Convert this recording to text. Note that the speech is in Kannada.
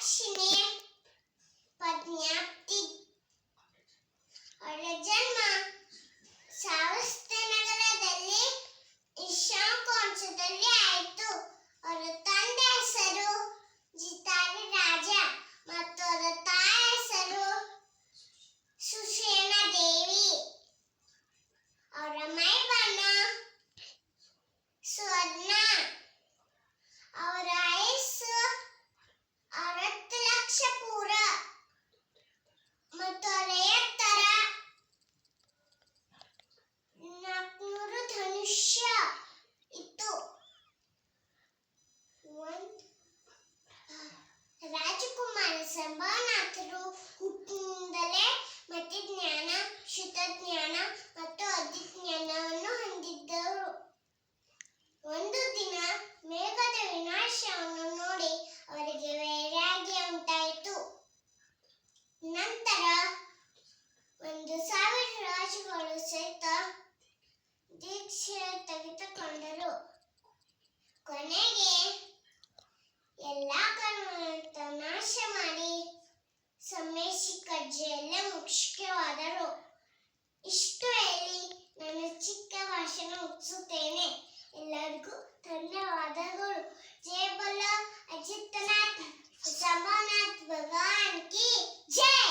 我是你 ಶ್ರೀಗಳು ಸಹಿತ ದೀಕ್ಷೆ ತೆಗೆದುಕೊಂಡರು. ಕೊನೆಗೆ ಎಲ್ಲ ಕರ್ಮಗಳನ್ನು ನಾಶ ಮಾಡಿ ಸಮೇಶಿ ಕಜ್ಜೆಯಲ್ಲೇ ಮುಖ್ಯವಾದರು. ಇಷ್ಟು ಹೇಳಿ ನನ್ನ ಚಿಕ್ಕ ಭಾಷಣ ಮುಗಿಸುತ್ತೇನೆ ಎಲ್ಲರಿಗೂ ಧನ್ಯವಾದಗಳು. ಜಯ ಅಜಿತ್ನಾಥ್ ಅಜಿತನಾಥ್ ಸಭಾನಾಥ್ ಭಗವಾನ್ ಕಿ ಜಯ